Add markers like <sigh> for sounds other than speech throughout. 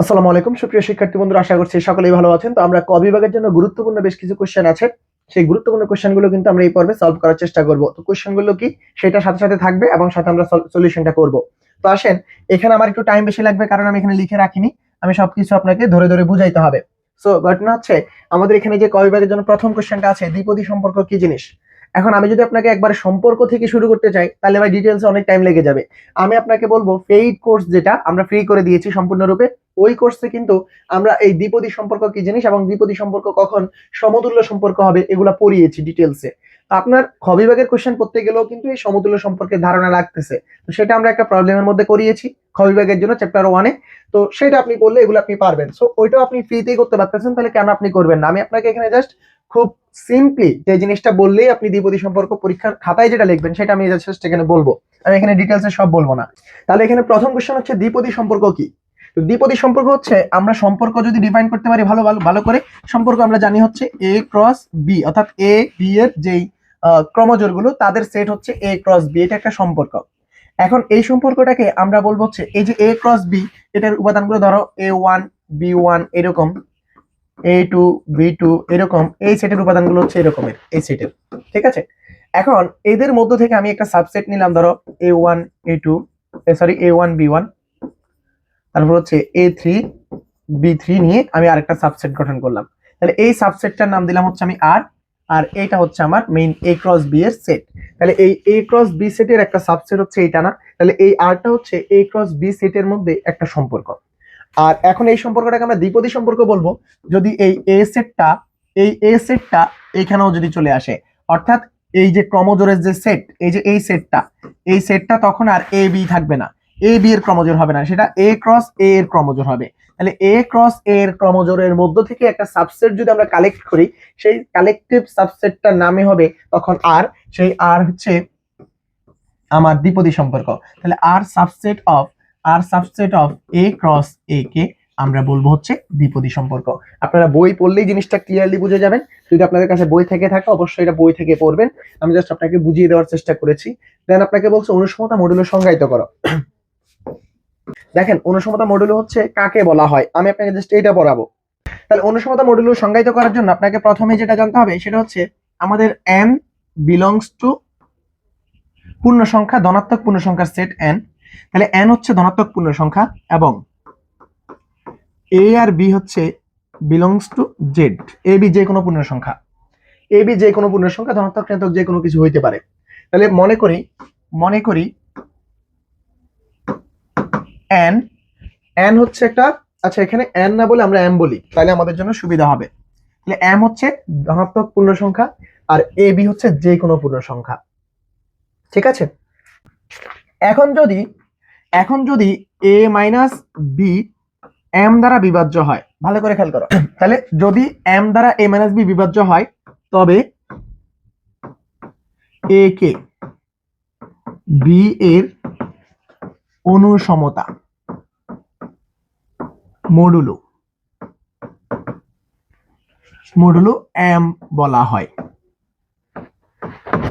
আসসালামু আলাইকুম, সুপ্রিয় শিক্ষার্থী বন্ধুরা, আশা করছি সকলেই ভালো আছেন। তো আমরা ক বিভাগের জন্য গুরুত্বপূর্ণ বেশ কিছু কোশ্চেন আছে। সেই গুরুত্বপূর্ণ কোশ্চেনগুলো কিন্তু আমরা এই পর্বে সলভ করার চেষ্টা করব। তো কোশ্চেনগুলো কি? সেটা সাথে সাথে থাকবে এবং সাথে আমরা সলিউশনটা করব। তো আসেন, এখানে আমার একটু টাইম বেশি লাগবে কারণ আমি এখানে লিখে রাখিনি। আমি সবকিছু আপনাকে ধরে ধরে বুঝাইতে হবে। সো ঘটনা হচ্ছে, আমাদের এখানে যে ক বিভাগের জন্য প্রথম কোশ্চেনটা আছে, দ্বিপদী সম্পর্ক কি জিনিস? এখন আমি যদি আপনাকে একবার সম্পর্ক থেকে শুরু করতে চাই, তাহলে ভাই ডিটেলসে অনেক টাইম লেগে যাবে। আমি আপনাকে বলব পেইড কোর্স যেটা আমরা ফ্রি করে দিয়েছি সম্পূর্ণরূপে, ওই কোর্সে কিন্তু আমরা এই দ্বিপদী সম্পর্ক কি জিনিস এবং দ্বিপদী সম্পর্ক কখন, সমতুল্য সম্পর্ক হবে, এগুলো পড়িয়েছি ডিটেলসে আপনার খ বিভাগের কোশ্চেন পড়তে গেলেও কিন্তু এই সমতুল্য সম্পর্কে ধারণা লাগতেছে। তো সেটা আমরা একটা প্রবলেমের মধ্যে করিয়েছি খ বিভাগের জন্য চ্যাপ্টার ওয়ানে তো সেটা আপনি করলে এগুলো আপনি পারবেন। সো ওইটাও আপনি ফ্রিতেই করতে পারতেছেন, তাহলে কেন আপনি করবেন না? আমি আপনাকে এখানে জাস্ট খুব সিম্পলি যে জিনিসটা বললেই আপনি দ্বিপদী সম্পর্ক পরীক্ষার খাতায় যেটা লিখবেন, সেটা আমি জাস্ট এখানে বলব। আমি এখানে ডিটেলসে সব বলব না। তাহলে এখানে প্রথম কোশ্চেন হচ্ছে দ্বিপদী সম্পর্ক কি? তো দ্বিপদী সম্পর্ক হচ্ছে, আমরা সম্পর্ক যদি ডিফাইন করতে পারি ভালো ভালো ভালো করে, সম্পর্ক আমরা জানি হচ্ছে এ ক্রস বি অর্থাৎ এ বি এর যেই ক্রমজোরগুলো তাদের সেট হচ্ছে এ ক্রস বি এটা একটা সম্পর্ক। এখন এই সম্পর্কটাকে আমরা বলব হচ্ছে, এই যে এ ক্রস বি এটার উপাদানগুলো ধরো এ ওয়ান বি ওয়ান এরকম এ টু বি টু এরকম, এই সেটের উপাদানগুলো হচ্ছে এরকমের, এই সেটের, ঠিক আছে? এখন এদের মধ্য থেকে আমি একটা সাবসেট নিলাম, ধরো A one A two sorry A one B one তারপর হচ্ছে এ থ্রি বি থ্রি নিয়ে আমি আরেকটা সাবসেট গঠন করলাম। তাহলে এই সাবসেটটার নাম দিলাম হচ্ছে আমি আর আর এইটা হচ্ছে আমার মেইন এ ক্রস বি এর সেট তাহলে এই এ ক্রস বি সেটের একটা সাবসেট হচ্ছে এইটা না? তাহলে এই আরটা হচ্ছে এ ক্রস বি সেটের মধ্যে একটা সম্পর্ক। আর এখন এই সম্পর্কটাকে আমরা দ্বিপদী সম্পর্ক বলব। যদি এই এ সেটটা এই এ সেটটা এখানেও যদি চলে আসে, অর্থাৎ এই যে ক্রমজোরের যে সেট এই যে এই সেটটা এই সেটটা তখন আর এ বি থাকবে না। এ বি এর ক্রমজোর হবে না, সেটা এ ক্রস এ এর ক্রমজোর হবে। তাহলে এ ক্রস এ এর ক্রমজোরের মধ্য থেকে একটা সাবসেট যদি আমরা কালেক্ট করি, সেই কালেকটিভ সাবসেটটার নামে হবে তখন আর সেই আর হচ্ছে আমার দ্বিপদী সম্পর্ক। তাহলে R subset of R subset of A cross A কে আমরা বলব হচ্ছে দ্বিপদী সম্পর্ক। আপনারা বই পড়লেই জিনিসটা ক্লিয়ারলি বুঝে যাবেন। যদি আপনাদের কাছে বই থেকে থাকে, অবশ্যই এটা বই থেকে পড়বেন। আমি জাস্ট আপনাকে বুঝিয়ে দেওয়ার চেষ্টা করেছি। দেন আপনাকে বলছে অনুসমতা মডুলো সংজ্ঞায়িত করো। দেখেন, অনুসমতা মডুলো হচ্ছে কাকে বলা হয়? আমি আপনাকে জাস্ট এইটা পড়াবো। তাহলে অনুসমতা মডুলো সংজ্ঞায়িত করার জন্য আপনাকে প্রথমে যেটা জানতে হবে, সেটা হচ্ছে আমাদের এন বিলংস টু পূর্ণ সংখ্যা ধনাত্মক পূর্ণ সংখ্যার সেট এন তাহলে এন হচ্ছে ধনাত্মক পূর্ণ সংখ্যা এবং এ আর বি হচ্ছে belongs to Z A B যে কোনো পূর্ণ সংখ্যা এ বি যে কোনো পূর্ণ সংখ্যা ধনাত্মক, ঋণাত্মক যে কোনো কিছু হইতে পারে। তাহলে মনে করি মনে করি এন এন হচ্ছে একটা আচ্ছা এখানে এন না বলে আমরা এম বলি, তাহলে আমাদের জন্য সুবিধা হবে। তাহলে এম হচ্ছে ধনাত্মক পূর্ণ সংখ্যা আর এ বি হচ্ছে যে কোনো পূর্ণ সংখ্যা ঠিক আছে? এখন যদি এখন যদি এ মাইনাস বি এম দ্বারা বিভাজ্য হয়, ভালো করে খেয়াল করো। তাহলে যদি এম দ্বারা এ মাইনাস বি বিভাজ্য হয়, তবে এ কে বি এর অনুসমতা। মডুলো। মডুলো এম বলা হয়।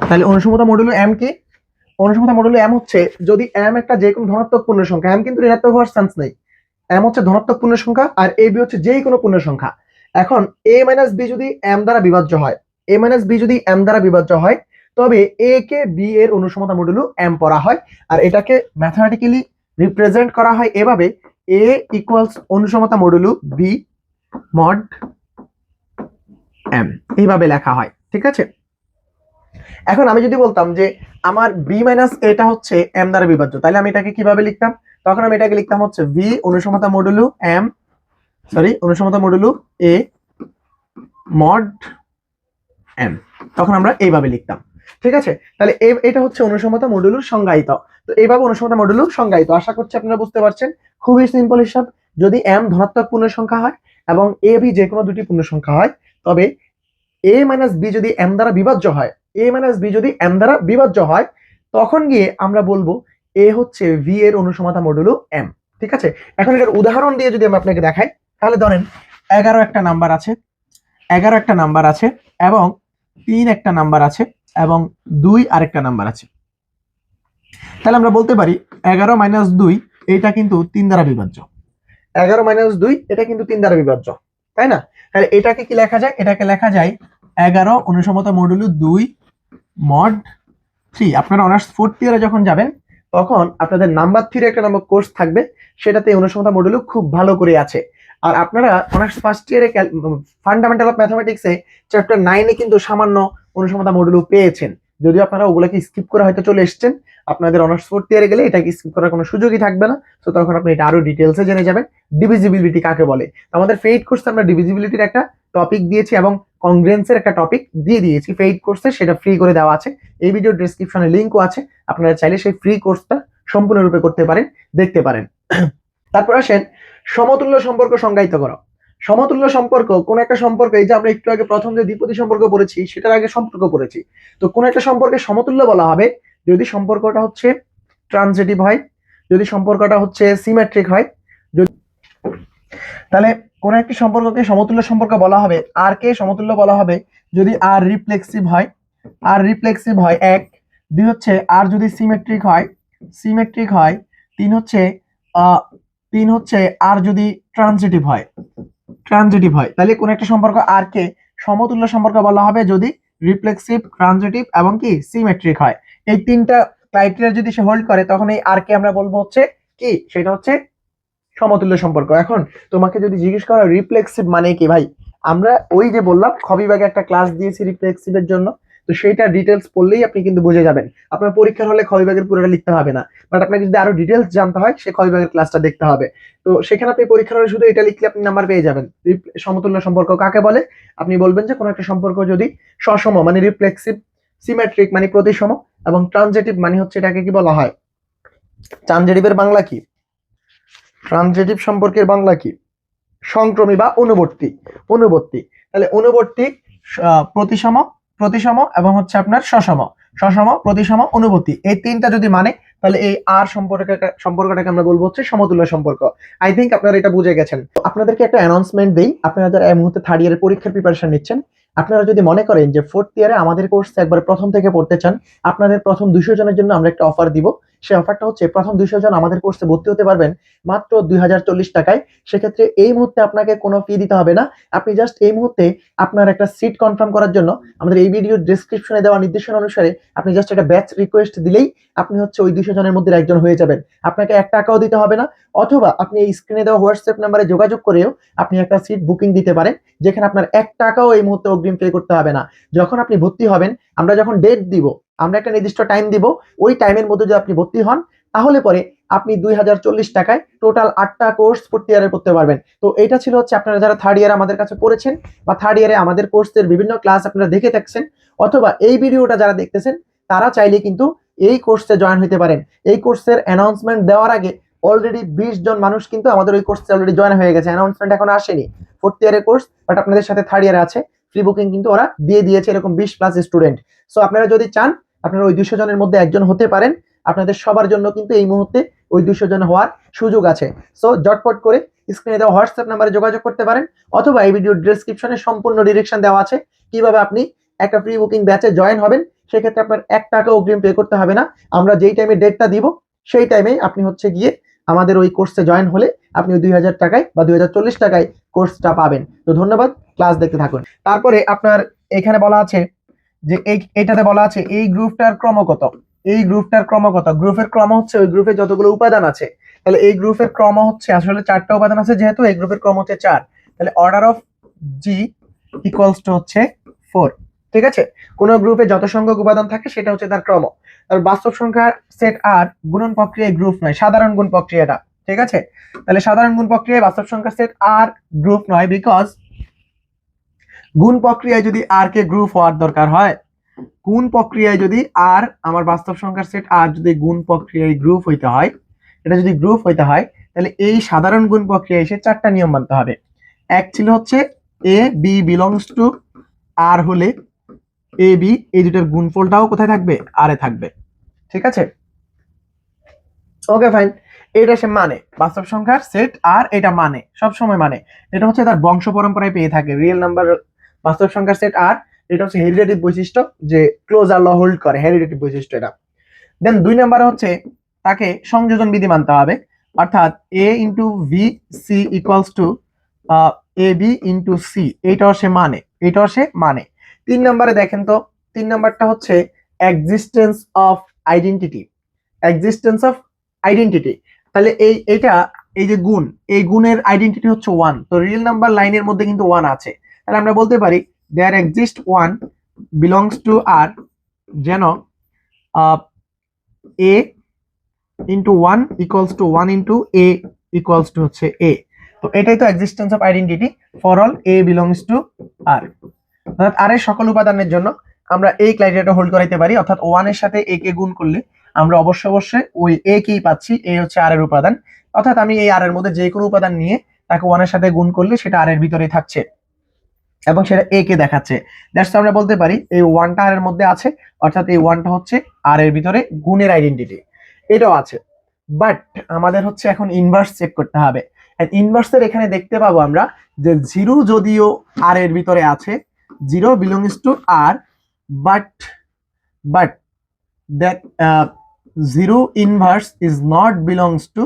তাহলে অনুসমতা মডুলো এম কি? অনুসমতা মডুলো এম হচ্ছে যদি এম একটা যে কোনো ধনাত্মক পূর্ণ সংখ্যা, এম কিন্তু ঋণাত্মক হওয়ার চান্স নেই। এম হচ্ছে ধনাত্মক পূর্ণ সংখ্যা আর এ বি হচ্ছে যে কোনো পূর্ণ সংখ্যা। এখন এ মাইনাস বি যদি এম দ্বারা বিভাজ্য হয়, এ মাইনাস বি যদি এম দ্বারা বিভাজ্য হয় তবে এ কে বি এর অনুসমতা মডুলো এম পড়া হয়, আর এটাকে ম্যাথমেটিক্যালি রিপ্রেজেন্ট করা হয় এভাবে এ ইকুয়ালস অনুসমতা মডুলো বি মড এম এইভাবে লেখা হয়, ঠিক আছে? এখন আমি যদি বলতাম যে আমার বি মাইনাস এটা হচ্ছে এম দ্বারা বিভাজ্য, তাহলে আমি এটাকে কীভাবে লিখতাম? তখন আমি এটাকে লিখতাম হচ্ছে ভি অনুসমতা মডুলু এম সরি অনুসমতা মডুলু এ মড এম তখন আমরা এইভাবে লিখতাম। ঠিক আছে? তাহলে এটা হচ্ছে অনুসমতা মডুলুর সংজ্ঞায়িত। তো এইভাবে অনুসমতা মডুলু সংজ্ঞায়িত। আশা করছি আপনারা বুঝতে পারছেন। খুবই সিম্পল হিসাব। যদি এম ধনাত্মক পূর্ণ সংখ্যা হয় এবং এ বি যে কোনো দুটি পূর্ণ সংখ্যা হয়, তবে এ মাইনাস বি যদি এম দ্বারা বিভাজ্য হয় এ মাইনাস বি যদি এম দ্বারা বিভাজ্য হয়, তখন গিয়ে আমরা বলব এ হচ্ছে ভি এর অনুসমতা মডুলো এম ঠিক আছে? এখন এটার উদাহরণ দিয়ে যদি আমি আপনাকে দেখাই, তাহলে ধরেন এগারো একটা নাম্বার আছে, এগারো একটা নাম্বার আছে এবং তিন একটা নাম্বার আছে। এবং দুই আরেকটা নাম্বার আছে। তাহলে আমরা বলতে পারি এগারো মাইনাস দুই এইটা কিন্তু তিন দ্বারা বিভাজ্য। এগারো মাইনাস দুই, এটা কিন্তু তিন দ্বারা বিভাজ্য। তাই না? তাহলে এটাকে কি লেখা যায়? এটাকে লেখা যায় এগারো অনুসমতা মডুলু দুই মড থ্রি। আপনারা অনার্স ফোর্থ ইয়ারে যখন যাবেন, তখন আপনাদের নাম্বার থ্রি একটা নাম্বার কোর্স থাকবে। সেটাতে অনুসমতা মডুলু খুব ভালো করে আছে। আর আপনারা অনার্স ফার্স্ট ইয়ারে ফান্ডামেন্টাল অফ ম্যাথামেটিক্সে চ্যাপ্টার নাইনে কিন্তু সামান্য অনুসমতা মডুলু পেয়েছেন। যদিও আপনারা ওগুলোকে স্কিপ করে হয়তো চলে এসেছেন, আপনাদের অনার্স ফোর্থ ইয়ারে গেলে এটাকে স্কিপ করার কোনো সুযোগই থাকবে না। তো তখন আপনি এটা আরও ডিটেলসে জেনে যাবেন ডিভিজিবিলিটি কাকে বলে। আমাদের ফেইড কোর্সে আমরা ডিভিজিবিলিটির একটা টপিক দিয়েছি এবং কংগ্রেন্সের একটা টপিক দিয়ে দিয়েছি। ফেইড কোর্সে সেটা ফ্রি করে দেওয়া আছে। এই ভিডিও ডেসক্রিপশনে লিঙ্কও আছে। আপনারা চাইলে সেই ফ্রি কোর্সটা সম্পূর্ণরূপে করতে পারেন, দেখতে পারেন। <coughs> তারপর আসেন সমতুল্য সম্পর্ক সংজ্ঞায়িত করো। সমতুল্য সম্পর্ক, কোন একটা সম্পর্ক, এই যে আমরা একটু আগে প্রথম যে দ্বিপদী সম্পর্ক পড়েছি, সেটার আগে সম্পর্ক পড়েছি। তো কোন একটা সম্পর্কে সমতুল্য বলা হবে, যদি সম্পর্কটা হচ্ছে ট্রানজিটিভ হয়, যদি সম্পর্কটা হচ্ছে সিমেট্রিক হয়, যদি তাহলে কোন একটি সম্পর্ককে সমতুল্য সম্পর্ক বলা হবে, আর কে সমতুল্য বলা হবে, যদি আর রিফ্লেক্সিভ হয়, আর রিফ্লেক্সিভ হয় এক, দুই হচ্ছে আর যদি সিমেট্রিক হয় সিমেট্রিক হয়, তিন হচ্ছে তিন হচ্ছে আর যদি ট্রানজিটিভ হয়। ট্রানজিটিভ হয়। তাহলে কোন একটা সম্পর্ক আর কে সমতুল্য সম্পর্ক বলা হবে যদি রিফ্লেক্সিভ, ট্রানজিটিভ এবং কি সিমেট্রিক হয়। এই তিনটা ক্রাইটেরিয়া যদি সে হোল্ড করে, তখন এই আর কে আমরা বলব হচ্ছে কি? সেটা হচ্ছে সমতুল্য সম্পর্ক। এখন তোমাকে যদি জিজ্ঞেস করা, রিফ্লেক্সিভ মানে কি? ভাই, আমরা ওই যে বললাম, খবিভাগে একটা ক্লাস দিয়েছি রিফ্লেক্সিভের জন্য। তো সেইটা ডিটেলস পড়লেই আপনি কিন্তু বুঝে যাবেন। আপনার পরীক্ষার হলে খবিভাগের পুরোটা লিখতে হবে না। বাট আপনাকে যদি আরও ডিটেলস জানতে হয়, সে খবিভাগের ক্লাসটা দেখতে হবে। তো সেখানে আপনি পরীক্ষার হলে শুধু এটা লিখলে আপনি নাম্বার পেয়ে যাবেন। সমতুল্য সম্পর্ক কাকে বলে? আপনি বলবেন যে কোনো একটা সম্পর্ক যদি সসম মানে রিফ্লেক্সিভ সিমেট্রিক মানে প্রতিসম এবং ট্রানজেটিভ মানে হচ্ছে এটাকে কি বলা হয়? ট্রানজেটিভের বাংলা কি? ট্রানজেটিভ সম্পর্কের বাংলা কি? সংক্রমী বা অনুবর্তী। অনুবর্তী। তাহলে অনুবর্তী প্রতিসম প্রতিসম এবং হচ্ছে আপনার সসম। সসম, প্রতিসম অনুভূতি এই তিনটা যদি মানে তাহলে এই আর সম্পর্কে, সম্পর্কটাকে আমরা বলব হচ্ছে সমতুল্য সম্পর্ক। আই থিঙ্ক আপনারা এটা বুঝে গেছেন। আপনাদেরকে একটা অ্যানাউন্সমেন্ট দিই। আপনারা যারা এই মুহূর্তে থার্ড ইয়ারের পরীক্ষার প্রিপারেশন নিচ্ছেন, আপনারা যদি মনে করেন যে ফোর্থ ইয়ারে আমাদের কোর্স একবার প্রথম থেকে পড়তে চান, আপনাদের প্রথম দুশো জনের জন্য আমরা একটা অফার দিব। সেই অফারটা হচ্ছে প্রথম দুইশো জন আমাদের কোর্সে ভর্তি হতে পারবেন মাত্র দুই হাজার চল্লিশ টাকায়। সেক্ষেত্রে এই মুহূর্তে আপনাকে কোনো ফি দিতে হবে না। আপনি জাস্ট এই মুহূর্তে আপনার একটা সিট কনফার্ম করার জন্য আমাদের এই ভিডিও ডিসক্রিপশনে দেওয়া নির্দেশনা অনুসারে আপনি জাস্ট একটা ব্যাচ রিকোয়েস্ট দিলেই আপনি হচ্ছে ওই দুশো জনের মধ্যে একজন হয়ে যাবেন। আপনাকে এক টাকাও দিতে হবে না। অথবা আপনি এই স্ক্রিনে দেওয়া হোয়াটসঅ্যাপ নাম্বারে যোগাযোগ করেও আপনি একটা সিট বুকিং দিতে পারেন, যেখানে আপনার এক টাকাও এই মুহূর্তে অগ্রিম পে করতে হবে না। যখন আপনি ভর্তি হবেন, আমরা যখন ডেট দিব আমরা একটা নির্দিষ্ট টাইম দিব, ওই টাইমের মধ্যে যদি আপনি ভর্তি হন, তাহলে পরে আপনি দুই হাজার চল্লিশ টাকায় টোটাল আটটা কোর্স ফোর্থ ইয়ারে করতে পারবেন। তো এটা ছিল হচ্ছে আপনারা যারা থার্ড ইয়ার আমাদের কাছে পড়েছেন বা থার্ড ইয়ারে আমাদের কোর্সের বিভিন্ন ক্লাস আপনারা দেখে থাকছেন, অথবা এই ভিডিওটা যারা দেখতেছেন, তারা চাইলে কিন্তু এই কোর্সে জয়েন হতে পারেন। এই কোর্সের অ্যানাউন্সমেন্ট দেওয়ার আগে অলরেডি বিশ জন মানুষ কিন্তু আমাদের ওই কোর্সে অলরেডি জয়েন হয়ে গেছে। অ্যানাউন্সমেন্ট এখন আসেনি। ফোর্থ ইয়ারের কোর্স বাট আপনাদের সাথে থার্ড ইয়ারে আছে। ফ্রি বুকিং কিন্তু ওরা দিয়ে দিয়েছে এরকম বিশ প্লাস স্টুডেন্ট সো আপনারা যদি চান আপনারা ওই দুশো জনের মধ্যে একজন হতে পারেন। আপনাদের সবার জন্য কিন্তু এই মুহূর্তে ওই দুশো জন হওয়ার সুযোগ আছে। সো জটপট করে স্ক্রিনে দেওয়া হোয়াটসঅ্যাপ নাম্বারে যোগাযোগ করতে পারেন, অথবা এই ভিডিও ডিসক্রিপশনে সম্পূর্ণ ডিরেকশন দেওয়া আছে। কীভাবে আপনি একটা প্রি বুকিং ব্যাচে জয়েন হবেন, সেক্ষেত্রে আপনার এক টাকা অগ্রিম পে করতে হবে না। আমরা যেই টাইমে ডেটটা দিব, সেই টাইমে আপনি হচ্ছে গিয়ে আমাদের ওই কোর্সে জয়েন হলে আপনি দুই হাজার টাকায় বা দুই হাজার চল্লিশ টাকায় কোর্সটা পাবেন। তো ধন্যবাদ ক্লাস দেখতে থাকুন। তারপরে আপনার এখানে বলা আছে যে এই, এটাতে বলা আছে, এই গ্রুপটার ক্রম কত এই গ্রুপটার ক্রম কত গ্রুপের ক্রম হচ্ছে ওই গ্রুপে যতগুলো উপাদান আছে। তাহলে এই গ্রুপের ক্রম হচ্ছে, আসলে চারটা উপাদান আছে যেহেতু, এই গ্রুপের ক্রম হচ্ছে চার। তাহলে order of G equals to হচ্ছে ফোর ঠিক আছে? কোন গ্রুপে যত সংখ্যক উপাদান থাকে, সেটা হচ্ছে তার ক্রম। আর বাস্তব সংখ্যার সেট আর গুণন প্রক্রিয়ায় গ্রুপ নয়, সাধারণ গুণ প্রক্রিয়াটা, ঠিক আছে? তাহলে সাধারণ গুণ প্রক্রিয়ায় বাস্তব সংখ্যার সেট আর গ্রুপ নয় বিকজ গুণ প্রক্রিয়ায় যদি আর কে গ্রুপ হওয়ার দরকার হয়, গুণ প্রক্রিয়ায় যদি আর আমার বাস্তব সংখ্যার সেট আর যদি গুণ প্রক্রিয়ায় গ্রুপ হইতে হয়, এটা যদি গ্রুপ হইতে হয়, তাহলে এই সাধারণ গুণ প্রক্রিয়ায় এসে চারটা নিয়ম মানতে হবে। এক ছিল হচ্ছে A B belongs to R হলে এ বি এই দুটোর গুণফলটাও কোথায় থাকবে? আর এ থাকবে। ঠিক আছে? ওকে ফাইন এটা সে মানে। বাস্তব সংখ্যার সেট আর এটা মানে। সব সময় মানে। এটা হচ্ছে তার বংশ পরম্পরায় পেয়ে থাকে। রিয়েল নাম্বার বাস্তব সংখ্যার সেট আর এটা হচ্ছে হেরিডেটিভ বৈশিষ্ট্য যে ক্লোজ আর ল হোল্ড করে হেরিডেটিভ বৈশিষ্ট্য এটা। দেন দুই নাম্বার হচ্ছে তাকে সংযোজন বিধি মানতে হবে, অর্থাৎ A into B C equals to A B into C এইটাও সে মানে এইটাও সে মানে। তিন নম্বরে দেখেন তো, তিন নাম্বারটা হচ্ছে existence of identity existence of identity তাহলে এই এটা এই যে গুণ, এই গুণের আইডেন্টিটি হচ্ছে ওয়ান তো রিয়েল নাম্বার লাইনের মধ্যে কিন্তু ওয়ান আছে। তাহলে আমরা বলতে পারি there exist one belongs to R যেন A into one equals to one into A equals to হচ্ছে এ তো এটাই তো existence of identity for all A belongs to R অর্থাৎ আর এর সকল উপাদানের জন্য আমরা এই ক্রাইটেরিয়াটা হোল্ড করাইতে পারি, অর্থাৎ ওয়ানের সাথে এ কে গুণ করলে আমরা অবশ্য অবশ্যই ওই এ কেই পাচ্ছি এ হচ্ছে আর এর উপাদান। অর্থাৎ আমি এই আর এর মধ্যে যে কোনো উপাদান নিয়ে তাকে ওয়ানের সাথে গুণ করলে সেটা আর এর ভিতরে থাকছে। এবং সেটা এ কে দেখাচ্ছে। দ্যাটস আমরা বলতে পারি এই ওয়ানটা আর এর মধ্যে আছে, অর্থাৎ এই ওয়ানটা হচ্ছে আর এর ভিতরে গুণের আইডেন্টিটি এটাও আছে। বাট আমাদের হচ্ছে এখন ইনভার্স চেক করতে হবে। ইনভার্সের এখানে দেখতে পাবো আমরা যে জিরো যদিও আর এর ভিতরে আছে zero belongs to R but but that zero inverse is not belongs to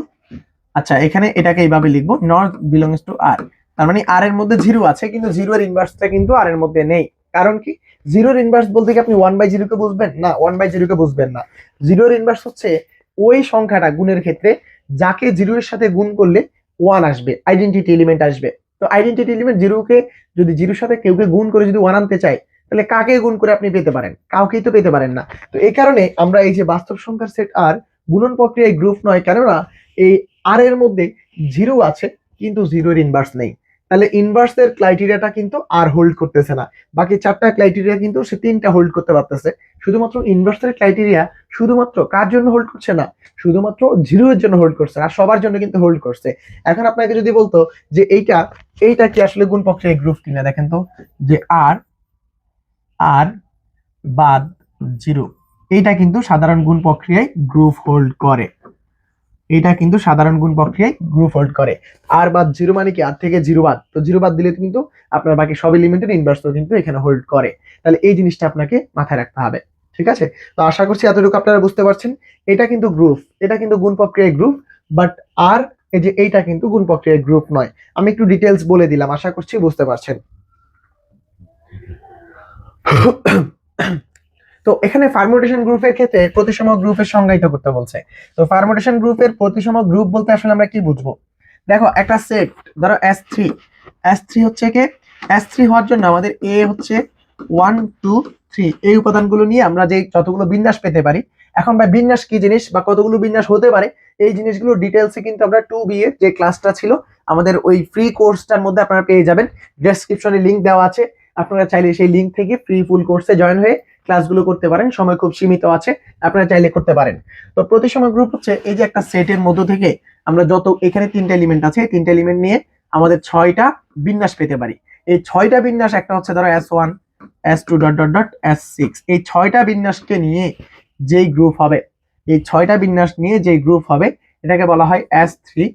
আচ্ছা এখানে এটাকে এইভাবে লিখব নট বিলংস টু আর তার মানে আর এর মধ্যে জিরো আছে, কিন্তু জিরোর ইনভার্সটা কিন্তু আর এর মধ্যে নেই। কারণ কি? জিরোর ইনভার্স বলতে কি আপনি ওয়ান বাই জিরোকে বুঝবেন? না ওয়ান বাই জিরোকে বুঝবেন না। জিরোর ইনভার্স হচ্ছে ওই সংখ্যাটা গুণের ক্ষেত্রে যাকে জিরো এর সাথে গুণ করলে ওয়ান আসবে আইডেন্টিটি এলিমেন্ট আসবে। তো আইডেন্টিটি এলিমেন্ট জিরোকে যদি জিরোর সাথে কেউকে গুণ করে যদি ওয়ান আনতে চায়, তাহলে কাকে গুণ করে আপনি পেতে পারেন? কাউকেই তো পেতে পারেন না। তো এই কারণে আমরা এই যে বাস্তব সংখ্যার সেট আর গুণন প্রক্রিয়ায় গ্রুপ নয়, কেননা এই আর এর মধ্যে জিরো আছে, কিন্তু জিরোর ইনভার্স নেই। তাহলে ইনভার্সের ক্রাইটেরিয়াটা কিন্তু আর হোল্ড করতেছে না। বাকি চারটা ক্রাইটেরিয়া কিন্তু সে তিনটা হোল্ড করতে পারতেছে। শুধুমাত্র ইনভার্সের ক্রাইটেরিয়া শুধুমাত্র কার জন্য হোল্ড করছে না? শুধুমাত্র জিরো এর জন্য হোল্ড করছে আর সবার জন্য কিন্তু হোল্ড করছে। এখন আপনাকে যদি বলতো যে এইটা এইটা কি আসলে গুণ প্রক্রিয়ায় গ্রুপ কিনা? দেখেন তো, যে আর আর বাদ জিরো এইটা কিন্তু সাধারণ গুণ প্রক্রিয়ায় গ্রুপ হোল্ড করে। এটা কিন্তু সাধারণ গুণ প্রক্রিয়ায় গ্রুপ হোল্ড করে। আর বাদ জিরো মানে কি? আর থেকে জিরো বাদ। তো জিরো বাদ দিলে কিন্তু আপনার বাকি সব এলিমেন্টের ইনভার্স কিন্তু এখানে হোল্ড করে। তাহলে এই জিনিসটা আপনাকে মাথায় রাখতে হবে। ঠিক আছে? তো আশা করছি এতটুকু আপনারা বুঝতে পারছেন। এটা কিন্তু গ্রুপ এটা কিন্তু গুণ প্রক্রিয়ায় গ্রুপ বাট আর এই যে এইটা কিন্তু গুণ প্রক্রিয়ায় গ্রুপ নয়। আমি একটু ডিটেলস বলে দিলাম। আশা করছি বুঝতে পারছেন। তো এখানে ফার্মুটেশন গ্রুপের ক্ষেত্রে প্রতিসম গ্রুপের সংজ্ঞায়িত করতে বলছে। তো ফার্মুটেশন গ্রুপের প্রতিসম গ্রুপ বলতে আসলে আমরা কি বুঝব? দেখো, একটা সেট, ধরো এস থ্রি এস থ্রি হচ্ছে কে? এস থ্রি হওয়ার জন্য আমাদের এ হচ্ছে ওয়ান টু থ্রি এই উপাদানগুলো নিয়ে আমরা যে যতগুলো বিন্যাস পেতে পারি, এখন ভাই বিন্যাস কি জিনিস বা কতগুলো বিন্যাস হতে পারে, এই জিনিসগুলো ডিটেলসে কিন্তু আমরা টু বি এর যে ক্লাসটা ছিল, আমাদের ওই ফ্রি কোর্সটার মধ্যে আপনারা পেয়ে যাবেন। ডেসক্রিপশনে লিংক দেওয়া আছে। আপনারা চাইলে সেই লিংক থেকে ফ্রি ফুল কোর্সে জয়েন হয়ে ক্লাসগুলো করতে পারেন, সময় খুব সীমিত আছে, আপনারা চাইলে করতে পারেন। তো প্রতি সময় গ্রুপ হচ্ছে এই যে একটা সেটের মধ্য থেকে আমরা যত, এখানে তিনটা এলিমেন্ট আছে তিনটা এলিমেন্ট নিয়ে আমাদের ছয়টা বিন্যাস পেতে পারি। এই ছয়টা বিন্যাস একটা হচ্ছে ধরো S one S two dot dot dot S six এই ছয়টা বিন্যাসকে নিয়ে যেই গ্রুপ হবে, এই ছয়টা বিন্যাস নিয়ে যেই গ্রুপ হবে, এটাকে বলা হয় এস থ্রি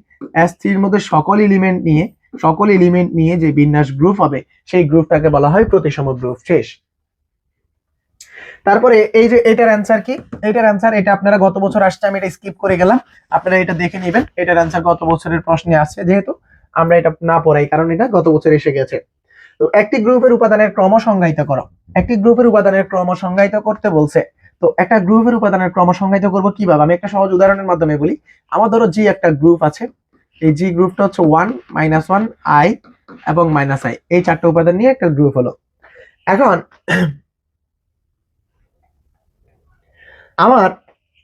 এস থ্রির মধ্যে সকল এলিমেন্ট নিয়ে, সকল এলিমেন্ট নিয়ে যে বিন্যাস গ্রুপ হবে, সেই গ্রুপটাকে বলা হয় প্রতিসম গ্রুপ শেষ। তারপরে এই যে এটার অ্যান্সার কি? এটার অ্যান্সার এটা আপনারা গত বছর আসছে, আমি এটা স্কিপ করে গেলাম। আপনারা এটা দেখে নেবেন। এটার অ্যান্সার গত বছরের প্রশ্নে আসছে, যেহেতু আমরা এটা না পড়াই, কারণ এটা গত বছর এসে গেছে। তো একটি গ্রুপের উপাদানের ক্রম সংজ্ঞায়িত করো। একটি গ্রুপের উপাদানের ক্রম সংজ্ঞায়িত করতে বলছে, তো একটা গ্রুপের উপাদানের ক্রম সংজ্ঞায়িত করব কীভাবে? আমি একটা সহজ উদাহরণের মাধ্যমে বলি। আমার ধরো জি একটা গ্রুপ আছে, এই জি গ্রুপটা হচ্ছে ওয়ান মাইনাস ওয়ান আই এবং মাইনাস আই এই চারটা উপাদান নিয়ে একটা গ্রুপ হলো। এখন আমার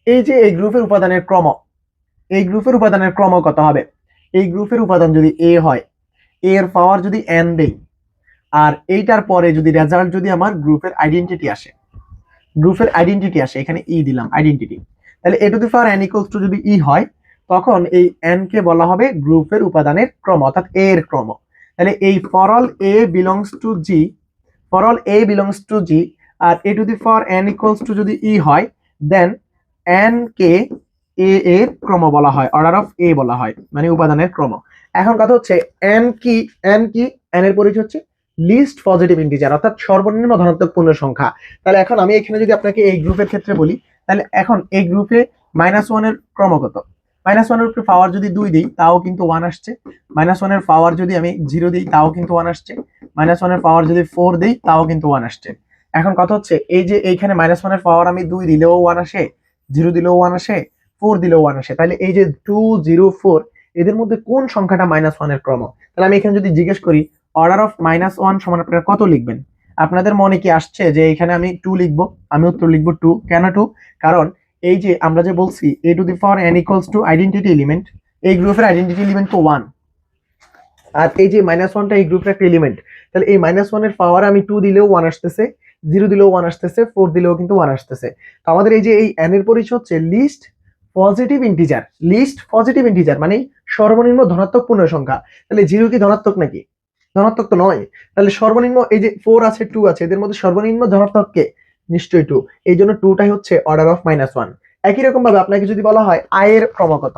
এই যে এই গ্রুপের উপাদানের ক্রম, এই গ্রুপের উপাদানের ক্রম কত হবে? এই গ্রুপের উপাদান যদি এ হয় এ এর পাওয়ার যদি এন দেই, আর এইটার পরে যদি রেজাল্ট যদি আমার গ্রুপের আইডেন্টিটি আসে, গ্রুপের আইডেন্টিটি আসে, এখানে ই দিলাম আইডেন্টিটি তাহলে A to the power N equals to যদি ই হয়, তখন এই এন কে বলা হবে গ্রুপের উপাদানের ক্রম, অর্থাৎ এ এর ক্রম। তাহলে এই for all A belongs to G for all A belongs to G R A to the power N equals to যদি ই হয় দেন এন কে এ এর ক্রম বলা হয় অর্ডার অফ এ বলা হয় মানে উপাদানের ক্রম। এখন কথা হচ্ছে এন কি এন কি এন এর পরিচয় হচ্ছে লিস্ট পজিটিভ ইন্টিজার অর্থাৎ সর্বনিম্ন ধনাত্মক পূর্ণ সংখ্যা। তাহলে এখন আমি এখানে যদি আপনাকে এই গ্রুপের ক্ষেত্রে বলি, তাহলে এখন এই গ্রুপে মাইনাস ওয়ানের ক্রম কত? মাইনাস ওয়ানের উপরে পাওয়ার যদি দুই দিই, তাও কিন্তু ওয়ান আসছে। মাইনাস ওয়ানের পাওয়ার যদি আমি জিরো দিই, তাও কিন্তু ওয়ান আসছে। মাইনাস ওয়ানের পাওয়ার যদি ফোর দিই, তাও কিন্তু ওয়ান আসছে। এখন কথা হচ্ছে, এই যে এইখানে মাইনাস ওয়ানের পাওয়ার আমি দুই দিলেও ওয়ান আসে জিরো দিলেও ওয়ান আসে ফোর দিলেও ওয়ান আসে। তাহলে এই যে টু জিরো ফোর এদের মধ্যে কোন সংখ্যাটা মাইনাস ওয়ানের ক্রম? তাহলে আমি এখানে যদি জিজ্ঞেস করি অর্ডার অফ মাইনাস ওয়ান সমান আপনারা কত লিখবেন? আপনাদের মনে কি আসছে যে এখানে আমি টু লিখব, আমি উত্তর লিখব টু কেন টু কারণ এই যে আমরা যে বলছি A to the power N equals to identity element এই গ্রুপের আইডেন্টিটি এলিমেন্ট তো ওয়ান আর এই যে মাইনাস ওয়ানটা এই গ্রুপের একটা এলিমেন্ট তাহলে এই মাইনাস ওয়ানের পাওয়ার আমি টু দিলেও ওয়ান আসতেছে জিরো দিলেও ওয়ান আসতেছে ফোর দিলেও কিন্তু ওয়ান আসতেছে। তো আমাদের এই যে এই এন এর পরিচয় হচ্ছে least positive integer least positive integer মানে সর্বনিম্ন ধনাত্মক পূর্ণ সংখ্যা তাহলে জিরো কি ধনাত্মক নাকি? ধনাত্মক তো নয়। তাহলে সর্বনিম্ন এই যে ফোর আছে টু আছে, এদের মধ্যে সর্বনিম্ন ধনাত্মক কে? নিশ্চয়ই টু এই জন্য টুটাই হচ্ছে অর্ডার অফ মাইনাস ওয়ান একই রকম ভাবে আপনাকে যদি বলা হয় আয়ের ক্রমাগত,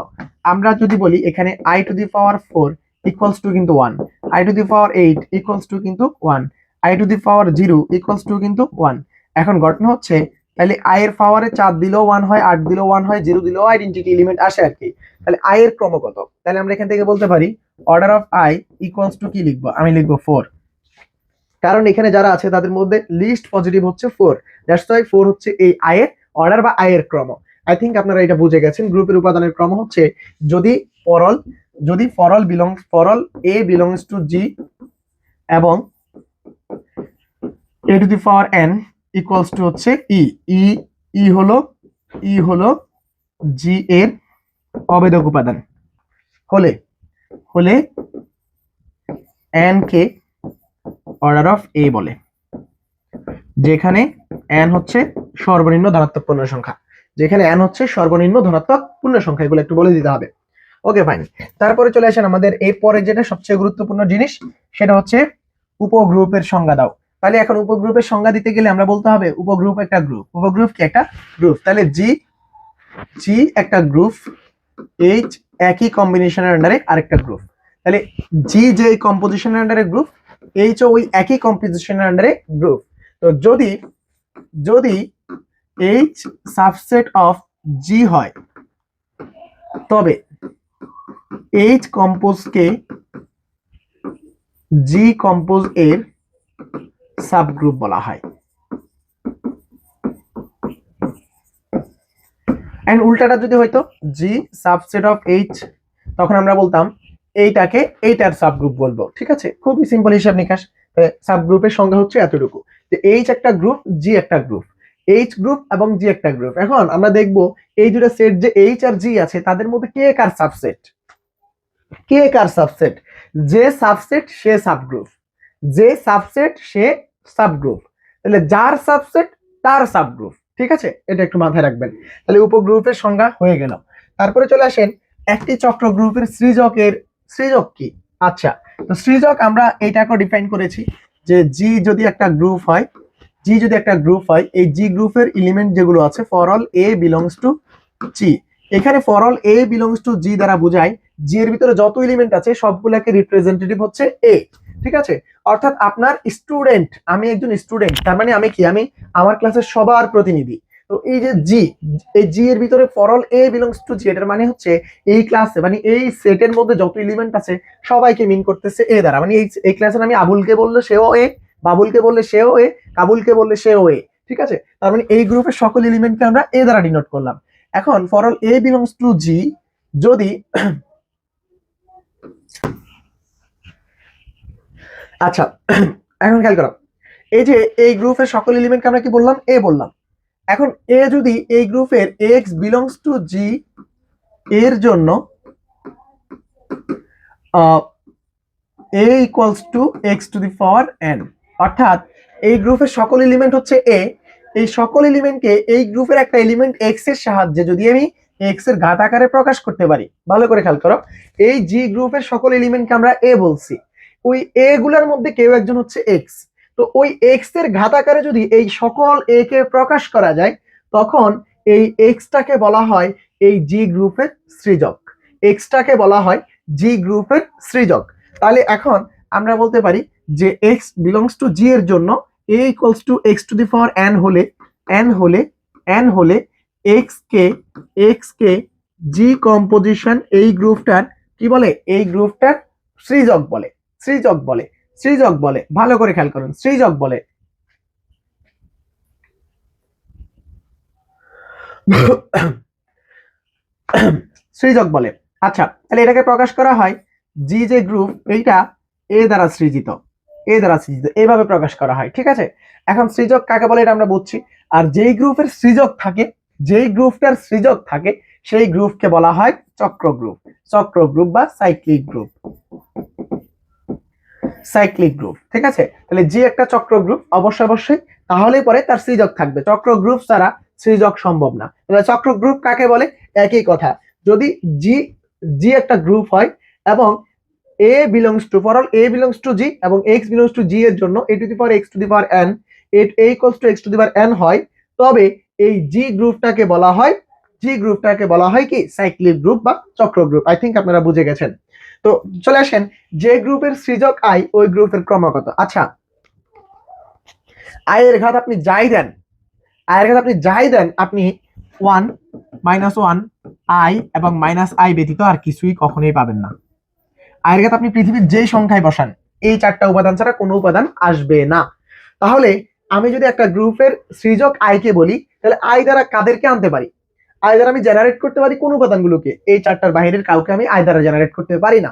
আমরা যদি বলি এখানে I to the power four equals to কিন্তু one I to the power eight equals to কিন্তু one I to the power zero equals to কিন্তু ওয়ান এখন ঘটনা হচ্ছে, তাহলে আয়ের পাওয়ারে চার দিলেও ওয়ান হয়, আট দিলেও ওয়ান হয় জিরো দিলেও আইডেন্টিটি এলিমেন্ট আসে আর কি। তাহলে আয়ের ক্রমগত তাহলে আমরা এখান থেকে বলতে পারি order of I equals to কি লিখব? আমি লিখব ফোর কারণ এখানে যারা আছে, তাদের মধ্যে লিস্ট পজিটিভ হচ্ছে ফোর দ্যাটস ওয়াই ফোর হচ্ছে এই আয়ের অর্ডার বা আয়ের ক্রম। আই থিঙ্ক আপনারা এটা বুঝে গেছেন গ্রুপের উপাদানের ক্রম হচ্ছে যদি ফরল যদি for all belongs for all A belongs to G এবং A to the power N equals to হচ্ছে ই ই ই হলো ই হলো জি অবেদক উপাদান। হলে হলে এন কে অর্ডার অফ এ বলে, যেখানে এন হচ্ছে সর্বনিম্ন ধনাত্মক পূর্ণ সংখ্যা। যেখানে এন হচ্ছে সর্বনিম্ন ধনাত্মক পূর্ণ সংখ্যা, এগুলো একটু বলে দিতে হবে। ওকে ফাইন তারপরে চলে আসেন আমাদের এরপরে যেটা সবচেয়ে গুরুত্বপূর্ণ জিনিস, সেটা হচ্ছে উপগ্রুপের সংজ্ঞা দাও। তাহলে এখন উপগ্রুপের সংজ্ঞা দিতে গেলে আমরা বলতে হবে উপগ্রুপ একটা গ্রুপ উপগ্রুপ কি একটা গ্রুপ তাহলে জি জি একটা গ্রুপ এইচ একই কম্বিনেশনের আন্ডারে আরেকটা গ্রুপ তাহলে জি যে কম্পোজিশনের আন্ডারে গ্রুপ এইচ ওই একই কম্পোজিশনের আন্ডারে গ্রুপ তো যদি যদি এইচ সাবসেট অফ জি হয়, তবে এইচ কম্পোজকে জি কম্পোজ এর সাবগ্রুপ বলা হয়। এন্ড উল্টাটা যদি হয়তো জি সাবসেট অফ এইচ তখন আমরা বলতাম এইটাকে এইটার সাবগ্রুপ বলব, ঠিক আছে? খুবই সিম্পল হিসাব নিকাশ। সাবগ্রুপের সংখ্যা হচ্ছে এতটুকু। যে এইচ একটা গ্রুপ জি একটা গ্রুপ এইচ গ্রুপ এবং জি একটা গ্রুপ এখন আমরা দেখব এই দুটো সেট যে এইচ আর জি আছে, তাদের মধ্যে কে কার সাবসেট কে কার সাবসেট যে সাবসেট সে সাবগ্রুপ যে সাবসেট সে সাবগ্রুপ তাহলে যার সাবসেট তার সাবগ্রুপ ঠিক আছে? এটা একটু মাথায় রাখবেন। তাহলে উপগ্রুপের সংজ্ঞা হয়ে গেল। তারপরে চলে আসেন একটি চক্র গ্রুপের সৃজকের, সৃজক কি? আচ্ছা তো সৃজক আমরা এইটাকেও ডিফাইন করেছি যে জি যদি একটা গ্রুপ হয় জি যদি একটা গ্রুপ হয়, এই জি গ্রুপের এলিমেন্ট যেগুলো আছে for all A belongs to G এখানে for all A belongs to G দ্বারা বোঝায় জি এর ভিতরে যত এলিমেন্ট আছে, সবগুলোকে রিপ্রেজেন্টেটিভ হচ্ছে এ ঠিক আছে? অর্থাৎ আপনার স্টুডেন্ট আমি একজন স্টুডেন্ট তার মানে আমি কি? আমি আমার ক্লাসের সবার প্রতিনিধি। তো এই যে জি এই জি এর ভিতরে ফরল এ বিলংস টু জি এটার মানে হচ্ছে এই ক্লাসে মানে এই সেটের মধ্যে যত এলিমেন্ট আছে, সবাইকে মিন করতেছে এ দ্বারা। মানে এই এই ক্লাসের আমি আবুলকে বললে সেও এ বাবুলকে বললে সেও এ কাবুলকে বললে সেও এ ঠিক আছে? তার মানে এই গ্রুপের সকল এলিমেন্টকে আমরা এ দ্বারা ডিনোট করলাম। এখন ফরল এ বিলংস টু জি যদি আচ্ছা <clears throat> এখন খেয়াল করো। এই যে এই গ্রুপের সকল এলিমেন্টকে আমরা কি বললাম? এ বললাম। এখন এ যদি এই গ্রুপের এক্স বিলংস টু জি এর জন্য A equals to X to the power N অর্থাৎ এই গ্রুপের সকল এলিমেন্ট হচ্ছে এ এই সকল এলিমেন্টকে এই গ্রুপের একটা এলিমেন্ট এক্সের সাহায্যে যদি আমি এক্সের ঘাত আকারে প্রকাশ করতে পারি, ভালো করে খেয়াল করো। এই জি গ্রুপের সকল এলিমেন্টকে আমরা এ বলছি। ওই এ গুলার মধ্যে কেউ একজন হচ্ছে এক্স তো ওই এক্সের ঘাত আকারে যদি এই সকল এ কে প্রকাশ করা যায়, তখন এই এক্সটাকে বলা হয় এই জি গ্রুপের সৃজক। এক্সটাকে বলা হয় জি গ্রুপের সৃজক। তাহলে এখন আমরা বলতে পারি যে এক্স বিলংস টু জি এর জন্য A equals to X to the power N হলে এন হলে এন হলে এক্স কে এক্স কে জি কম্পোজিশন এই গ্রুপটার কি বলে? এই গ্রুপটার সৃজক বলে। সৃজক বলে সৃজক বলে, ভালো করে খেয়াল করুন সৃজক বলে। সৃজক বলে আচ্ছা তাহলে এটাকে প্রকাশ করা হয়, জি যে গ্রুপ, এইটা এ দ্বারা সৃজিত, এ দ্বারা সৃজিত, এইভাবে প্রকাশ করা হয়, ঠিক আছে? এখন সৃজক কাকে বলে এটা আমরা বুঝছি, আর যেই গ্রুপের সৃজক থাকে, যেই গ্রুপটার সৃজক থাকে, সেই গ্রুপকে বলা হয় চক্র গ্রুপ চক্র গ্রুপ বা সাইক্লিক গ্রুপ। সাইক্লিক গ্রুপ ঠিক আছে? তাহলে জি একটা চক্র গ্রুপ অবশ্যই অবশ্যই, তাহলেই পরে তার সৃজক থাকবে। চক্র গ্রুপ ছাড়া সৃজক সম্ভব না। তাহলে চক্র গ্রুপ কাকে বলে? একই কথা। যদি জি জি একটা গ্রুপ হয় এবং A belongs to for all A belongs to G এবং এক্স বিলংস টু জি এর জন্য A to the power X to the power N at A equals to X to the power N হয়, তবে এই জি গ্রুপটাকে বলা হয় জি গ্রুপটাকে বলা হয় কি? সাইক্লিক গ্রুপ বা চক্র গ্রুপ আই থিঙ্ক আপনারা বুঝে গেছেন। তো চলে আসেন, যে গ্রুপের সৃজক আই ওই গ্রুপের ক্রমাগত। আচ্ছা আয়ের ঘাত আপনি যাই দেন আয়ের ঘাত আপনি যাই দেন, আপনি ওয়ান মাইনাস ওয়ান আই এবং মাইনাস আই ব্যতীত আর কিছুই কখনোই পাবেন না। আয়ের ঘাত আপনি পৃথিবীর যেই সংখ্যায় বসান, এই চারটা উপাদান ছাড়া কোনো উপাদান আসবে না। তাহলে, আমি যদি একটা গ্রুপের সৃজক আইকে বলি, তাহলে আই দ্বারা কাদেরকে আনতে পারি? আই দ্বারা আমি জেনারেট করতে পারি কোন উপাদানগুলোকে, এই চারটার বাইরের কাউকে আমি আই দ্বারা জেনারেট করতে পারি না।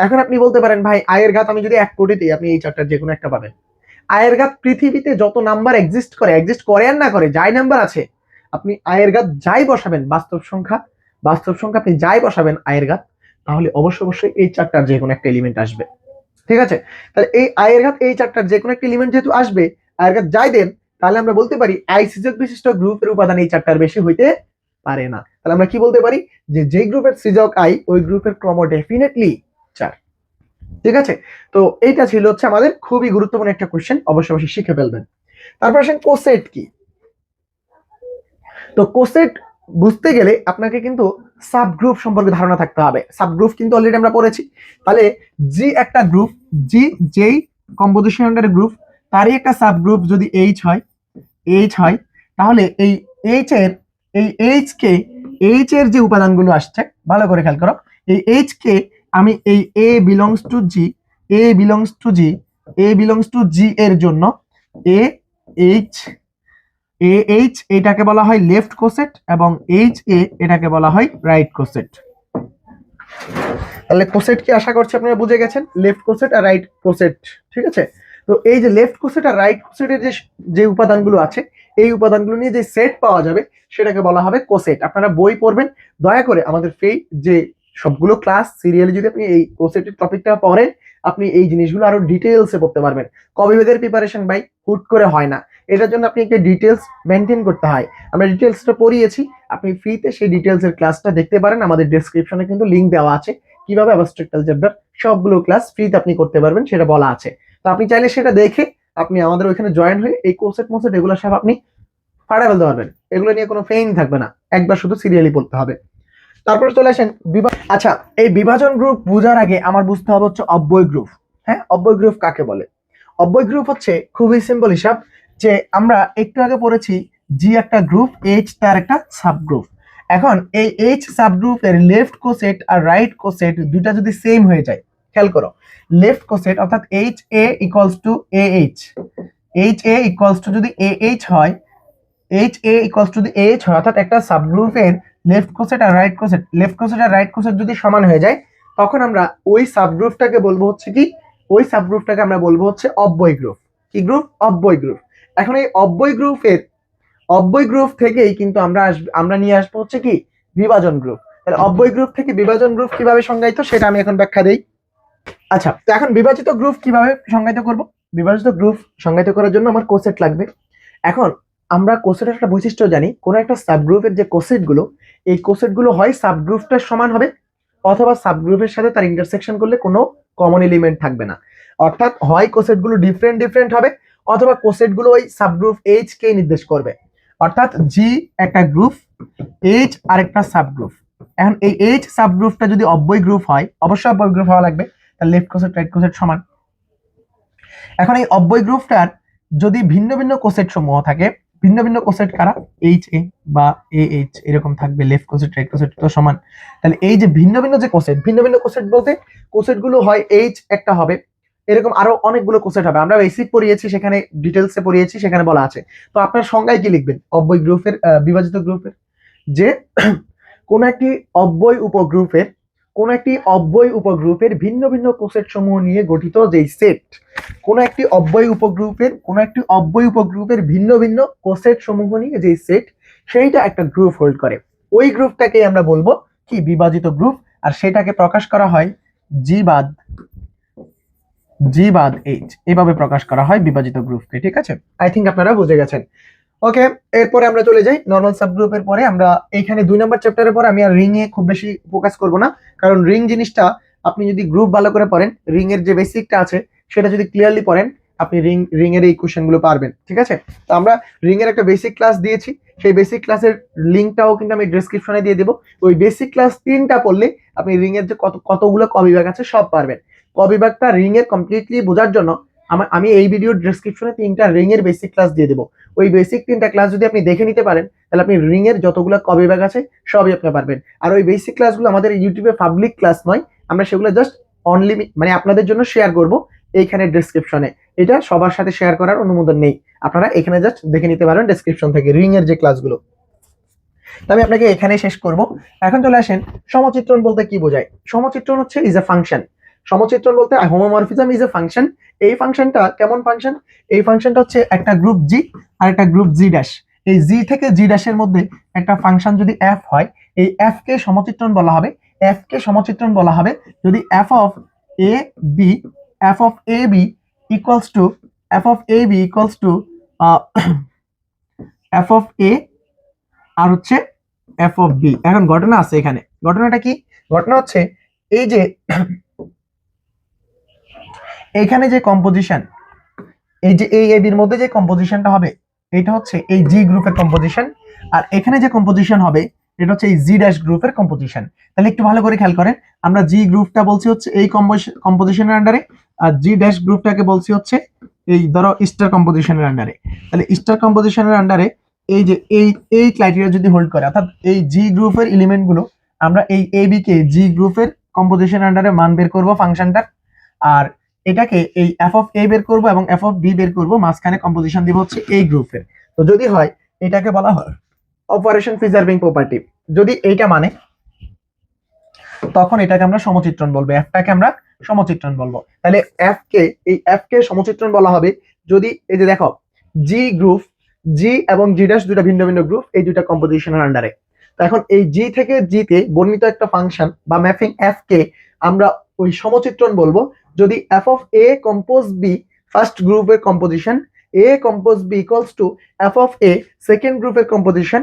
এখন আপনি বলতে পারেন, ভাই, আয়ের ঘাত আমি যদি এক কোটি দিই আপনি এই চারটার যে কোনো একটা পাবেন। আয়ের ঘাত পৃথিবীতে যত নাম্বার এক্সিস্ট করে এক্সিস্ট করে আর না করে, যাই নাম্বার আছে, আপনি আয়ের ঘাত যাই বসাবেন, বাস্তব সংখ্যা বাস্তব সংখ্যা আপনি যাই বসাবেন আয়ের ঘাত, তাহলে অবশ্যই অবশ্যই এই চারটার যে কোনো একটা এলিমেন্ট আসবে। ঠিক আছে? তাহলে এই আয়ের ঘাত, এই চারটার যে কোনো একটা এলিমেন্ট যেহেতু আসবে, আয়ের ঘাত যাই দেন, তাহলে আমরা বলতে পারি আই সৃজক বিশিষ্ট গ্রুপের উপাদান এই চারটার বেশি হইতে পারে না। তাহলে আমরা কি বলতে পারি? যে যে গ্রুপের সৃজক আই, ওই গ্রুপের ক্রম ডেফিনেটলি চার। ঠিক আছে? তো এইটা ছিল হচ্ছে আমাদের খুবই গুরুত্বপূর্ণ একটা কোশ্চেন অবশ্যই অবশ্যই শিখে ফেলবেন। তারপর আসেন কোসেট কি? তো কোসেট বুঝতে গেলে আপনাকে কিন্তু সাবগ্রুপ সম্পর্কে ধারণা থাকতে হবে। সাবগ্রুপ কিন্তু অলরেডি আমরা পড়েছি। তাহলে জি একটা গ্রুপ জি যেই কম্পোজিশন আন্ডার গ্রুপ তারই একটা সাবগ্রুপ যদি এইচ হয় এইচ হয়, তাহলে এই এইচ এর এই এইচ কে এইচ এর যে উপাদানগুলো আসছে, ভালো করে খেয়াল করো। এই এইচ কে আমি এই A belongs to G A belongs to G A belongs to G এর জন্য এ এইচ এ এইচ এটাকে বলা হয় লেফট কোসেট এবং এইচ এ এটাকে বলা হয় রাইট কোসেট তাহলে কোসেট কি আশা করছি আপনারা বুঝে গেছেন? লেফট কোসেট আর রাইট কোসেট ঠিক আছে? তো এই যে লেফট কোসেট আর রাইট কোসেটের যে যে উপাদানগুলো আছে এই উপাদানগুলো নিয়ে যে সেট পাওয়া যাবে, সেটাকে বলা হবে কোসেট আপনারা বই পড়বেন, দয়া করে আমাদের ফ্রি যে সবগুলো ক্লাস সিরিয়ালে যদি আপনি এই কোসেটের টপিকটা পড়েন, আপনি এই জিনিসগুলো আরও ডিটেলসে পড়তে পারবেন। কবিবেদের প্রিপারেশন ভাই? হুট করে হয় না। এটার জন্য আপনি একটা ডিটেলস মেনটেন করতে হয়। আমরা ডিটেলসটা পড়িয়েছি, আপনি ফ্রিতে সেই ডিটেলসের ক্লাসটা দেখতে পারেন। আমাদের ডেসক্রিপশনে কিন্তু লিঙ্ক দেওয়া আছে। কীভাবে অ্যাবস্ট্রাক্ট অ্যালজেব্রার সবগুলো ক্লাস ফ্রিতে আপনি করতে পারবেন, সেটা বলা আছে। তো আপনি চাইলে সেটা দেখে আপনি আমাদের ওইখানে জয়েন হয়ে এই কোর্সেট মোসেট এগুলো সব আপনি ফাটা ফেলতে পারবেন এগুলো নিয়ে কোনো ফেইন থাকবে না। একবার শুধু সিরিয়ালি পড়তে হবে। তারপরে চলে আসেন আচ্ছা এই বিভাজন গ্রুপ বোঝার আগে আমার বুঝতে হবে হচ্ছে অব্যয় গ্রুপ হ্যাঁ অব্যয় গ্রুপ কাকে বলে? অব্যয় গ্রুপ হচ্ছে খুবই সিম্পল হিসাব যে আমরা একটু আগে পড়েছি জি একটা গ্রুপ এইচ তার একটা সাব গ্রুপ এখন এই এইচ সাব গ্রুপের লেফট কোসেট আর রাইট কোসেট দুইটা যদি সেম হয়ে যায় খেয়াল করো লেফট কোসেট অর্থাৎ H A equals to A H H A equals to যদি এ এইচ হয় এইচ এ ইকুয়ালস টু যদি এইচ হয়, অর্থাৎ একটা সাবগ্রুপের লেফট কোসেট আর রাইট কোসেট লেফট কোসেট আর রাইট কোসেট যদি সমান হয়ে যায়, তখন আমরা ওই সাবগ্রুপটাকে বলব হচ্ছে কি? ওই সাবগ্রুপটাকে আমরা বলব হচ্ছে অব্যয় গ্রুপ কি গ্রুপ অব্যয় গ্রুপ এখন এই অব্যয় গ্রুপের অব্যয় গ্রুপ থেকেই কিন্তু আমরা আসব আমরা নিয়ে আসব হচ্ছে কি? বিভাজন গ্রুপ তাহলে অব্যয় গ্রুপ থেকে বিভাজন গ্রুপ কীভাবে সংজ্ঞায়িত? সেটা আমি এখন ব্যাখ্যা দেই। আচ্ছা তো এখন বিভাজিত গ্রুপ কীভাবে সংজ্ঞায়িত করব? বিভাজিত গ্রুপ সংজ্ঞায়িত করার জন্য আমার কোসেট লাগবে। এখন আমরা কোসেটের একটা বৈশিষ্ট্য জানি, কোনো একটা সাবগ্রুপের যে কোসেটগুলো এই কোসেটগুলো হয় সাবগ্রুপটার সমান হবে, অথবা সাবগ্রুপের সাথে তার ইন্টারসেকশন করলে কোনো কমন এলিমেন্ট থাকবে না। অর্থাৎ হয় কোসেটগুলো ডিফারেন্ট ডিফারেন্ট হবে, অথবা কোসেটগুলো ওই সাবগ্রুপ এইচ কে নির্দেশ করবে। অর্থাৎ জি একটা গ্রুপ এইচ আর একটা সাবগ্রুপ এখন এই এইচ সাবগ্রুপটা যদি অব্যয় গ্রুপ হয়, অবশ্যই অব্যয় গ্রুপ হওয়া লাগবে। তার লেফট কোসেট রাইট কোসেট সমান। এখন এই অব্যয় গ্রুপটার যদি ভিন্ন ভিন্ন কোসেট সমূহ থাকে, ভিন্ন ভিন্ন কোসেট কারা? এইচ এ বা এ এইচ এরকম থাকবে লেফট কোসেট রাইট কোসেট তো সমান। তাহলে এই যে ভিন্ন ভিন্ন যে কোসেট ভিন্ন ভিন্ন কোসেট বলতে কোসেটগুলো হয় এইচ একটা হবে। এরকম আরও অনেকগুলো কোসেট হবে। আমরা বেসিক পড়িয়েছি, সেখানে ডিটেলসে পড়িয়েছি, সেখানে বলা আছে। তো আপনার সংজ্ঞায় কি লিখবেন? অব্যয় গ্রুপের বিভাজিত গ্রুপের যে <clears throat> কোন একটি অব্যয় উপগ্রুপের কোন একটি অব্যয় উপগ্রুপের ভিন্ন ভিন্ন কোসেট সমূহ নিয়ে গঠিত যেই সেট, কোন একটি অব্যয় উপগ্রুপের, কোন একটি অব্যয় উপগ্রুপের ভিন্ন ভিন্ন কোসেট সমূহ নিয়ে যেই সেট, সেইটা একটা গ্রুপ হোল্ড করে। ওই গ্রুপটাকে আমরা বলব কি বিভাজিত গ্রুপ, আর সেটাকে প্রকাশ করা হয় জিবাদ জিবাদ এইচ। এভাবে প্রকাশ করা হয় বিভাজিত গ্রুপকে, ঠিক আছে? আই থিঙ্ক আপনারা বুঝে গেছেন। ওকে এরপরে আমরা চলে যাই নর্মাল সাবগ্রুপের পরে। আমরা এখানে দুই নম্বর চ্যাপ্টারের পর আমি আর রিং এ খুব বেশি ফোকাস করব না। কারণ রিং জিনিসটা আপনি যদি গ্রুপ ভালো করে পড়েন রিং এর যে বেসিকটা আছে, সেটা যদি ক্লিয়ারলি পড়েন, আপনি রিং রিং এর এই কোশ্চেনগুলো পারবেন। ঠিক আছে? তো আমরা রিং এর একটা বেসিক ক্লাস দিয়েছি। সেই বেসিক ক্লাসের লিঙ্কটাও কিন্তু আমি ডেসক্রিপশনে দিয়ে দেবো। ওই বেসিক ক্লাস তিনটা পড়লে আপনি রিং এর যে কত, কতগুলো কবিভাগ আছে সব পারবেন। কবিভাগটা রিং এর কমপ্লিটলি বোঝার জন্য আমি এই ভিডিওর ডেসক্রিপশনে তিনটা রিং এর বেসিক ক্লাস দিয়ে দেবো। ওই বেসিক তিনটা ক্লাস যদি আপনি দেখে নিতে পারেন, তাহলে আপনি রিং এর যতগুলো কবিভাগ আছে, সবই আপনি পারবেন। আর ওই বেসিক ক্লাসগুলো আমাদের ইউটিউবে পাবলিক ক্লাস নয়, আমরা সেগুলো জাস্ট অনলি মানে আপনাদের জন্য শেয়ার করব এইখানে ডেসক্রিপশনে এটা সবার সাথে শেয়ার করার অনুমোদন নেই। আপনারা এখানে জাস্ট দেখে নিতে পারেন ডেসক্রিপশন থেকে রিং এর যে ক্লাসগুলো আমি আপনাকে এখানে শেষ করব। এখন চলে আসেন সমচিত্রণ বলতে কি বোঝায়? সমচিত্রণ হচ্ছে ইজ এ ফাংশন সমচিত্রণ বলতে হোমোমরফিজম ইজ এ ফাংশন এই ফাংশনটা কেমন ফাংশন? এই ফাংশনটা হচ্ছে একটা গ্রুপ জি আর একটা গ্রুপ জি ড্যাশ এই জি থেকে জি ড্যাশের মধ্যে একটা ফাংশন যদি এফ হয়, এই এফ কে সমচিত্রণ বলা হবে। এফ কে সমচিত্রণ বলা হবে যদি F of A B F of A B equals to F of A B equals to F of A আর হচ্ছে এফ অফ বি এখন ঘটনা আছে এখানে। ঘটনাটা কি? ঘটনা হচ্ছে এই যে এইখানে যে কম্পোজিশন এই যে এই এবির মধ্যে যে কম্পোজিশনটা হবে, এটা হচ্ছে এই জি গ্রুপের কম্পোজিশন আর এখানে যে কম্পোজিশন হবে, এটা হচ্ছে এই জি ড্যাশ গ্রুপের কম্পোজিশন তাহলে একটু ভালো করে খেয়াল করেন, আমরা জি গ্রুপটা বলছি হচ্ছে এই কম্পোজিশনের আন্ডারে আর জি ড্যাশ গ্রুপটাকে বলছি হচ্ছে এই ধরো স্টার কম্পোজিশনের আন্ডারে তাহলে স্টার কম্পোজিশনের আন্ডারে এই যে এই এই ক্রাইটেরিয়া যদি হোল্ড করে, অর্থাৎ এই জি গ্রুপের এলিমেন্টগুলো, আমরা এই এ বি কে জি গ্রুপের কম্পোজিশন আন্ডারে মান বের করব ফাংশনটার আর এটাকে এই এফ অফ এ বের করব এবং এফ অফ বি বের করব, মাঝখানে কম্পোজিশন দিব হচ্ছে এই গ্রুপের তো যদি হয়, এটাকে বলা হয় অপারেশন প্রিজার্ভিং প্রপার্টি যদি এইটা মানে তখন এটাকে আমরা সমচিত্রণ বলব এফটাকে আমরা সমচিত্রণ বলব। তাহলে এফ কে, এই এফ কে সমচিত্রণ বলা হবে যদি, এই যে দেখো জি গ্রুপ জি এবং জি ড্যাশ দুটা ভিন্ন ভিন্ন গ্রুপ এই দুটা কম্পোজিশনের আন্ডারে তো এখন এই জি থেকে জি তে বর্ণিত একটা ফাংশন বা ম্যাপিং এফ কে আমরা ওই সমচিত্রণ বলব। যদি F of A compose B first গ্রুপের composition A compose B equals to F of A second গ্রুপের composition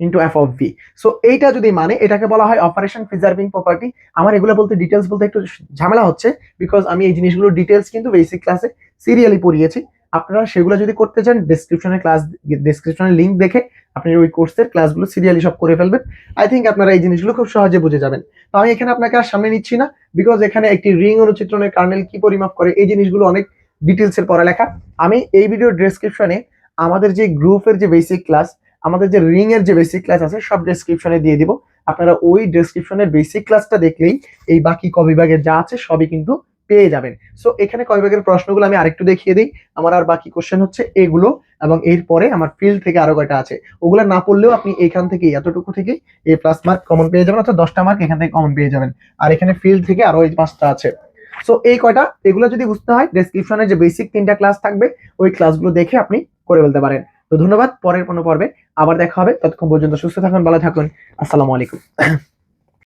into F of B so এইটা যদি মানে এটাকে বলা হয় অপারেশন প্রিজার্ভিং প্রপার্টি আমার এগুলো বলতে ডিটেলস বলতে একটু ঝামেলা হচ্ছে বিকজ আমি এই জিনিসগুলো ডিটেলস কিন্তু বেসিক ক্লাসে সিরিয়ালি পড়িয়েছি। আপনারা সেগুলো যদি করতে চান ডেসক্রিপশনে ক্লাস ডেসক্রিপশনের লিঙ্ক দেখে আপনি ওই কোর্সের ক্লাসগুলো সিরিয়ালি সব করে ফেলবেন। আই থিঙ্ক আপনারা এই জিনিসগুলো খুব সহজে বুঝে যাবেন। আমি এখানে আপনাকে আর সামনে নিচ্ছি না বিকজ এখানে একটি রিং অনুচিত্রণের কার্নেল কি পরিমাপ করে, এই জিনিসগুলো অনেক ডিটেলসের পড়ালেখা। আমি এই ভিডিও ডেসক্রিপশনে আমাদের যে গ্রুপের যে বেসিক ক্লাস আমাদের যে রিং এর যে বেসিক ক্লাস আছে, সব ডেসক্রিপশনে দিয়ে দিব। আপনারা ওই ডেসক্রিপশনের বেসিক ক্লাসটা দেখলেই এই বাকি কবিভাগের যা আছে, সবই কিন্তু পেয়ে যাবেন। সো এখানে ক বিভাগের প্রশ্নগুলো আমি আরেকটু দেখিয়ে দিই। আমার আর বাকি কোশ্চেন হচ্ছে এগুলো এবং এরপরে আমার ফিল্ড থেকে আরও কয়টা আছে। ওগুলো না পড়লেও আপনি এখান থেকে, এতটুকু থেকে এ প্লাস মার্ক কমন পেয়ে যাবেন অর্থাৎ দশটা মার্ক এখান থেকে কমন পেয়ে যাবেন। আর এখানে ফিল্ড থেকে আরও এই পাঁচটা আছে। সো এই কয়টা, এগুলো যদি বুঝতে হয় ডেসক্রিপশনে যে বেসিক তিনটা ক্লাস থাকবে, ওই ক্লাসগুলো দেখে আপনি করে ফেলতে পারেন। তো ধন্যবাদ, পরের কোনো পর্বে আবার দেখা হবে। ততক্ষণ পর্যন্ত সুস্থ থাকুন, ভালো থাকুন। আসসালামু আলাইকুম।